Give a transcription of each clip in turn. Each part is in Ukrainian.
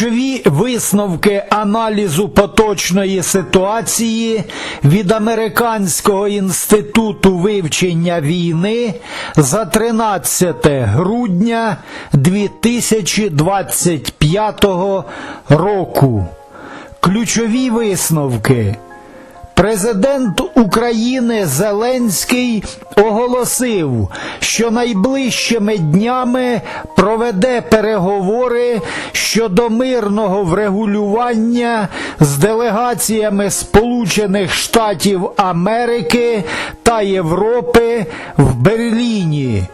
Ключові висновки аналізу поточної ситуації від Американського інституту вивчення війни за 13 грудня 2025 року. Ключові висновки. Президент України Зеленський оголосив, що найближчими днями проведе переговори щодо мирного врегулювання з делегаціями Сполучених Штатів Америки та Європи в Берліні.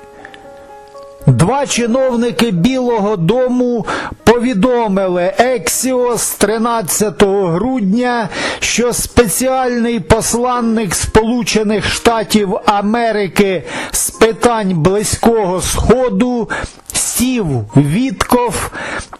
Два чиновники Білого Дому повідомили Ексіос 13 грудня, що спеціальний посланник Сполучених Штатів Америки з питань Близького Сходу Стів Вітков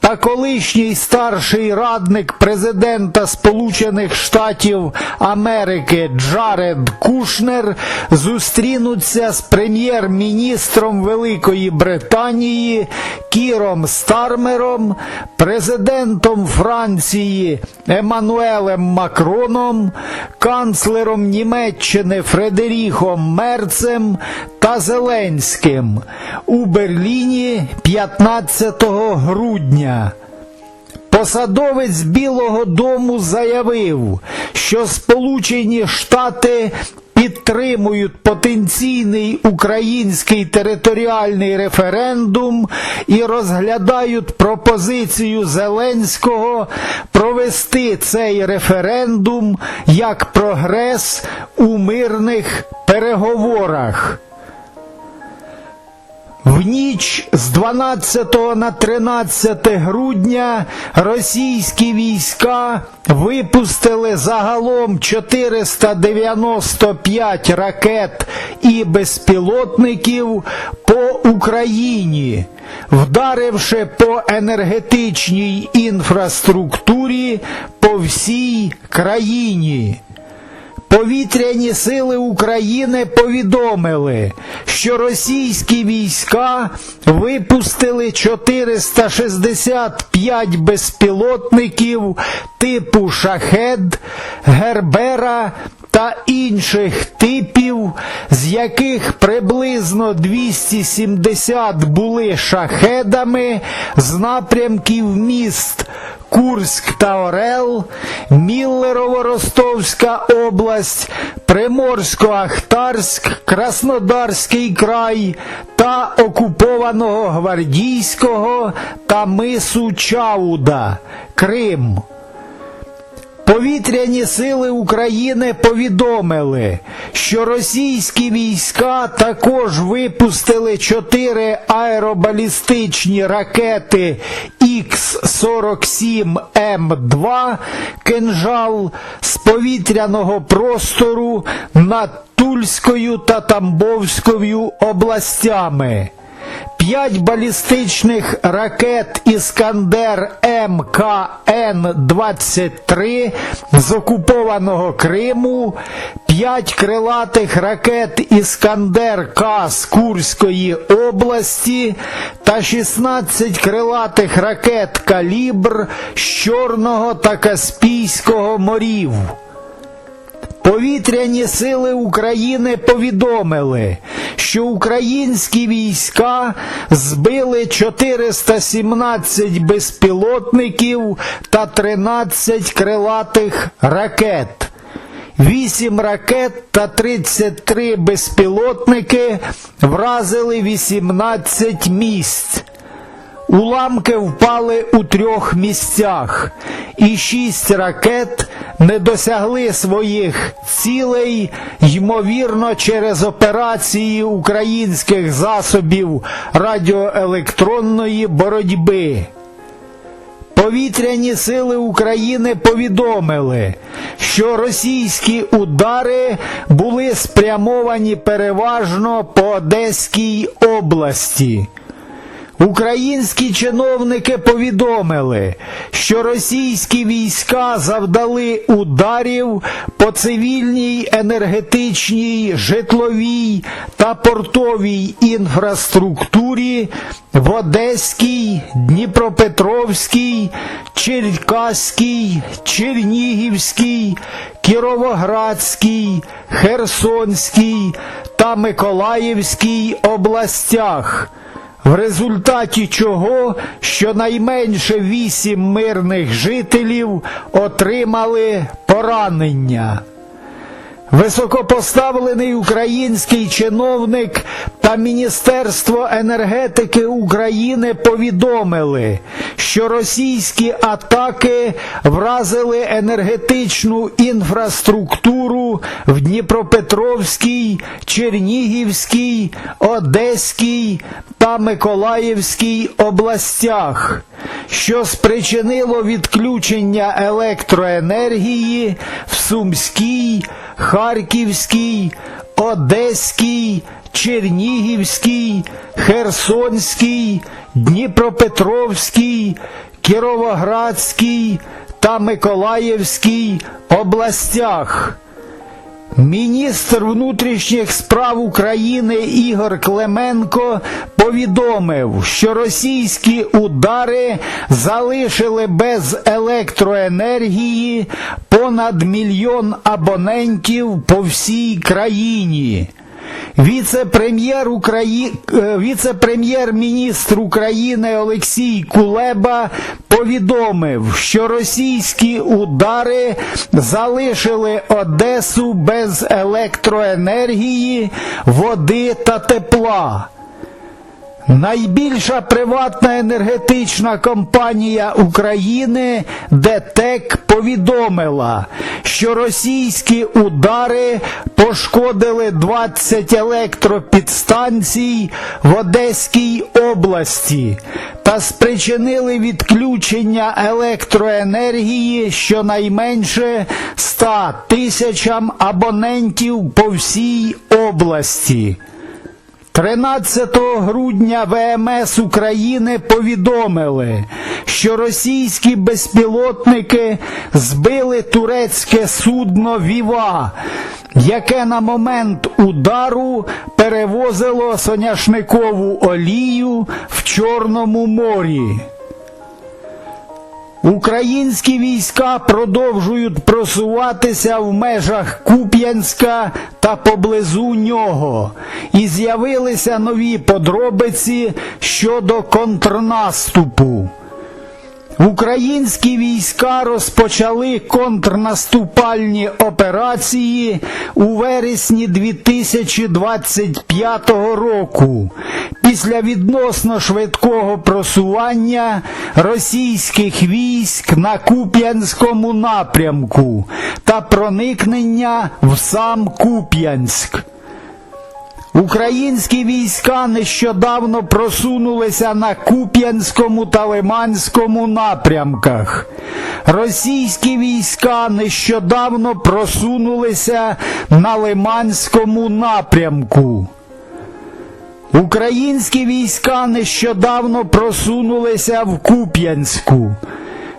та колишній старший радник президента Сполучених Штатів Америки Джаред Кушнер зустрінуться з прем'єр-міністром Великої Британії Кіром Стармером, президентом Франції Еммануелем Макроном, канцлером Німеччини Фредеріхом Мерцем та Зеленським у Берліні 15 грудня. Посадовець Білого Дому заявив, що Сполучені Штати підтримують потенційний український територіальний референдум і розглядають пропозицію Зеленського провести цей референдум як прогрес у мирних переговорах. В ніч з 12 на 13 грудня російські війська випустили загалом 495 ракет і безпілотників по Україні, вдаривши по енергетичній інфраструктурі по всій країні. Повітряні сили України повідомили, що російські війська випустили 465 безпілотників типу шахед, гербера та інших типів, з яких приблизно 270 були шахедами з напрямків міст Курськ та Орел, Міллерово-Ростовська область, Приморсько-Ахтарськ, Краснодарський край та окупованого Гвардійського та мису Чауда, Крим. Повітряні сили України повідомили, що російські війська також випустили чотири аеробалістичні ракети Х-47М2 «Кинжал» з повітряного простору над Тульською та Тамбовською областями. П'ять балістичних ракет Іскандер МКН-23 з окупованого Криму, п'ять крилатих ракет Іскандер К з Курської області та 16 крилатих ракет Калібр з Чорного та Каспійського морів. Повітряні сили України повідомили, що українські війська збили 417 безпілотників та 13 крилатих ракет. 8 ракет та 33 безпілотники вразили 18 місць. Уламки впали у трьох місцях, і шість ракет не досягли своїх цілей, ймовірно, через операції українських засобів радіоелектронної боротьби. Повітряні сили України повідомили, що російські удари були спрямовані переважно по Одеській області. Українські чиновники повідомили, що російські війська завдали ударів по цивільній енергетичній, житловій та портовій інфраструктурі в Одеській, Дніпропетровській, Черкаській, Чернігівській, Кіровоградській, Херсонській та Миколаївській областях в результаті чого щонайменше вісім мирних жителів отримали поранення. Високопоставлений український чиновник та Міністерство енергетики України повідомили, що російські атаки вразили енергетичну інфраструктуру в Дніпропетровській, Чернігівській, Одеській та Миколаївській областях, що спричинило відключення електроенергії в Сумській, Харківській, Одеській, Чернігівській, Херсонській, Дніпропетровській, Кіровоградській та Миколаївській областях. Міністр внутрішніх справ України Ігор Клименко повідомив, що російські удари залишили без електроенергії понад мільйон абонентів по всій країні. Віце-прем'єр Украї... е, Віце-прем'єр-міністр України Олексій Кулеба повідомив, що російські удари залишили Одесу без електроенергії, води та тепла. Найбільша приватна енергетична компанія України ДТЕК повідомила, що російські удари пошкодили 20 електропідстанцій в Одеській області та спричинили відключення електроенергії щонайменше 100 тисячам абонентів по всій області. 13 грудня ВМС України повідомили, що російські безпілотники збили турецьке судно Віва, яке на момент удару перевозило соняшникову олію в Чорному морі. Українські війська продовжують просуватися в межах Куп'янська та поблизу нього, і з'явилися нові подробиці щодо контрнаступу. Українські війська розпочали контрнаступальні операції у вересні 2025 року після відносно швидкого просування російських військ на Куп'янському напрямку та проникнення в сам Куп'янськ. Українські війська нещодавно просунулися на Куп'янському та Лиманському напрямках. Російські війська нещодавно просунулися на Лиманському напрямку. Українські війська нещодавно просунулися в Куп'янську.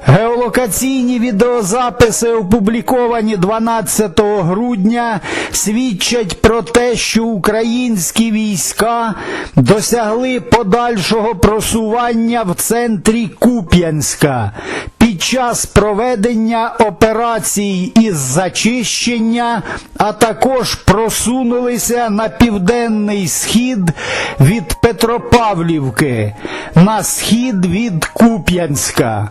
Геолокаційні відеозаписи, опубліковані 12 грудня, свідчать про те, що українські війська досягли подальшого просування в центрі Куп'янська під час проведення операцій із зачищення, а також просунулися на південний схід від Петропавлівки, на схід від Куп'янська.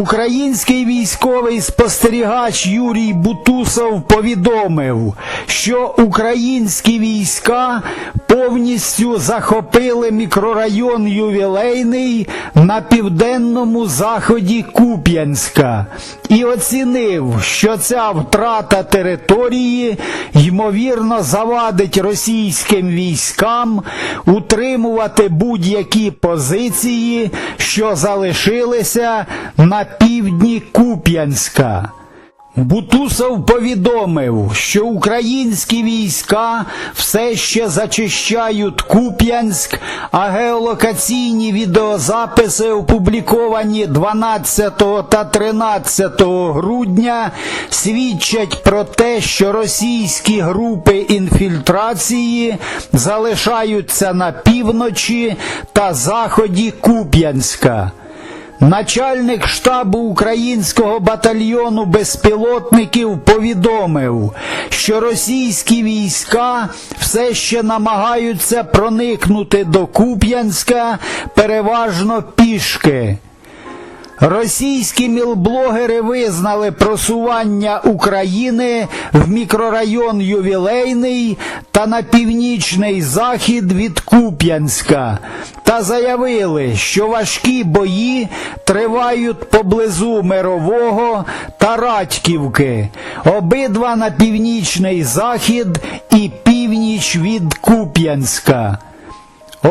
Український військовий спостерігач Юрій Бутусов повідомив, що українські війська повністю захопили мікрорайон Ювілейний на південному заході Куп'янська і оцінив, що ця втрата території ймовірно завадить російським військам утримувати будь-які позиції, що залишилися на півдні Куп'янська. Бутусов повідомив, що українські війська все ще зачищають Куп'янськ, а геолокаційні відеозаписи, опубліковані 12 та 13 грудня, свідчать про те, що російські групи інфільтрації залишаються на півночі та заході Куп'янська. Начальник штабу українського батальйону безпілотників повідомив, що російські війська все ще намагаються проникнути до Куп'янська переважно пішки. Російські мілблогери визнали просування України в мікрорайон Ювілейний та на північний захід від Куп'янська та заявили, що важкі бої тривають поблизу Мирового та Радьківки, обидва на північний захід і північ від Куп'янська.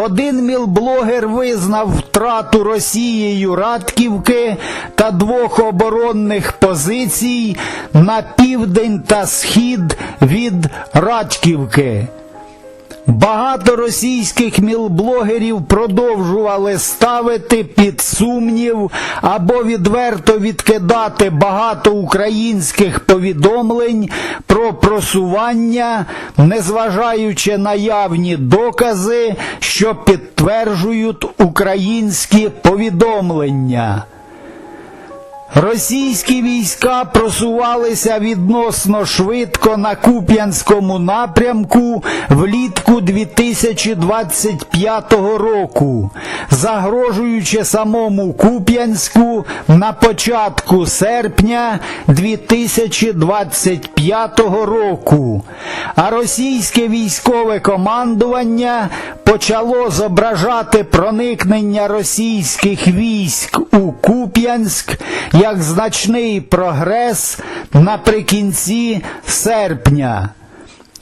Один мілблогер визнав втрату Росією Радківки та двох оборонних позицій на південь та схід від Радківки. Багато російських мілблогерів продовжували ставити під сумнів або відверто відкидати багато українських повідомлень про просування, незважаючи на явні докази, що підтверджують українські повідомлення. Російські війська просувалися відносно швидко на Куп'янському напрямку влітку 2025 року, загрожуючи самому Куп'янську на початку серпня 2025 року. А російське військове командування почало зображати проникнення російських військ у Куп'янськ як значний прогрес наприкінці серпня.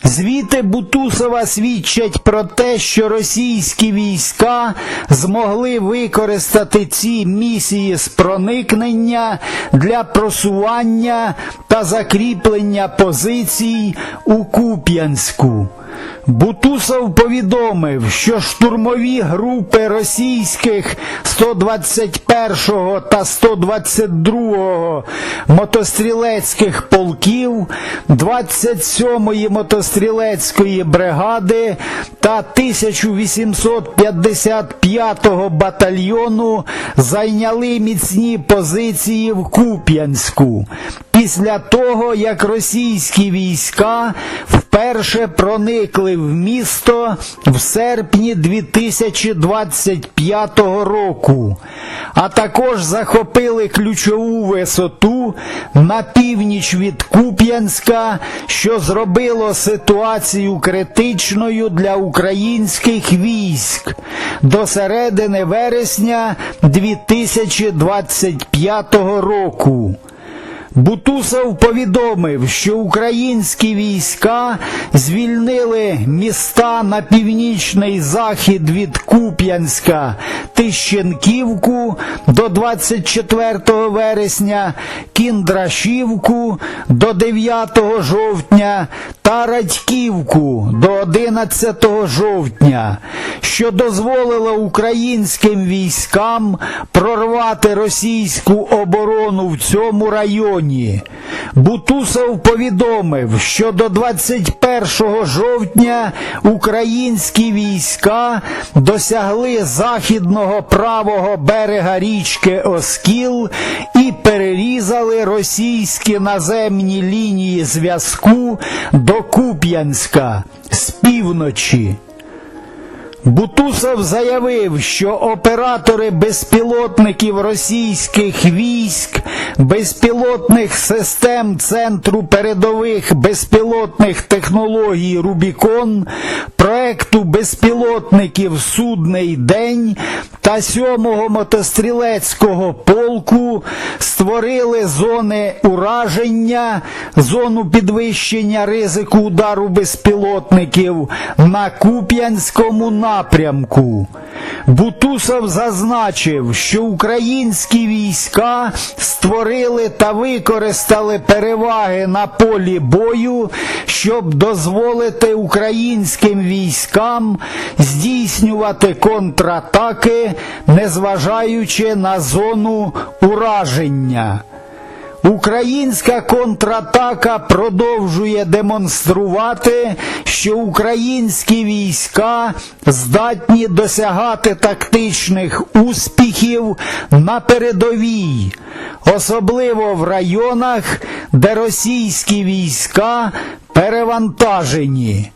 Звіти Бутусова свідчать про те, що російські війська змогли використати ці місії з проникнення для просування та закріплення позицій у Куп'янську. Бутусов повідомив, що штурмові групи російських 121 та 122 мотострілецьких полків, 27-ї мотострілецької бригади та 1855 батальйону зайняли міцні позиції в Куп'янську. Після того, як російські війська вперше проникли в місто в серпні 2025 року, а також захопили ключову висоту на північ від Куп'янська, що зробило ситуацію критичною для українських військ до середини вересня 2025 року. Бутусов повідомив, що українські війська звільнили міста на північний захід від Куп'янська, Тищенківку до 24 вересня, Кіндрашівку до 9 жовтня та Радьківку до 11 жовтня, що дозволило українським військам прорвати російську оборону в цьому районі. Бутусов повідомив, що до 21 жовтня українські війська досягли західного правого берега річки Оскіл і перерізали російські наземні лінії зв'язку до Куп'янська з півночі. Бутусов заявив, що оператори безпілотників російських військ, безпілотних систем Центру передових безпілотних технологій Рубікон, проекту безпілотників Судний день та 7-го мотострілецького полку створили зони ураження, зону підвищення ризику удару безпілотників на Куп'янському напрямку. Буту Юсов зазначив, що українські війська створили та використали переваги на полі бою, щоб дозволити українським військам здійснювати контратаки, незважаючи на зону ураження. Українська контратака продовжує демонструвати, що українські війська здатні досягати тактичних успіхів на передовій, особливо в районах, де російські війська перевантажені.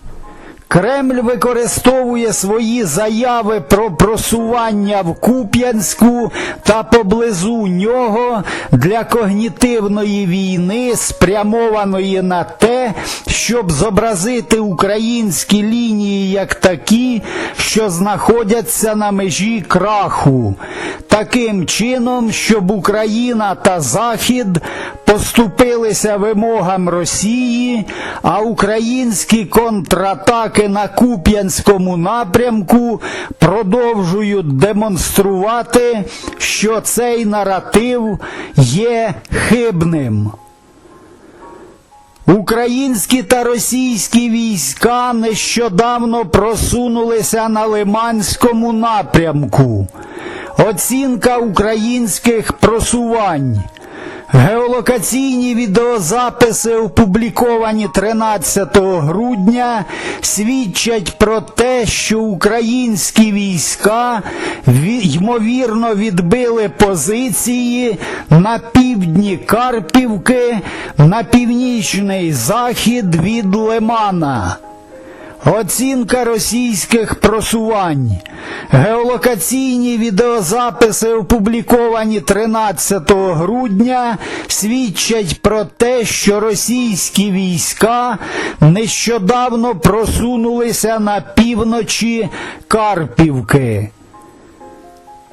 Кремль використовує свої заяви про просування в Куп'янську та поблизу нього для когнітивної війни, спрямованої на те, щоб зобразити українські лінії як такі, що знаходяться на межі краху, таким чином, щоб Україна та Захід поступилися вимогам Росії, а українські контратаки на Куп'янському напрямку продовжують демонструвати, що цей наратив є хибним. Українські та російські війська нещодавно просунулися на Лиманському напрямку. Оцінка українських просувань. Геолокаційні відеозаписи, опубліковані 13 грудня, свідчать про те, що українські війська ймовірно відбили позиції на півдні Карпівки, на північний захід від Лимана. Оцінка російських просувань. Геолокаційні відеозаписи, опубліковані 13 грудня, свідчать про те, що російські війська нещодавно просунулися на півночі Карпівки.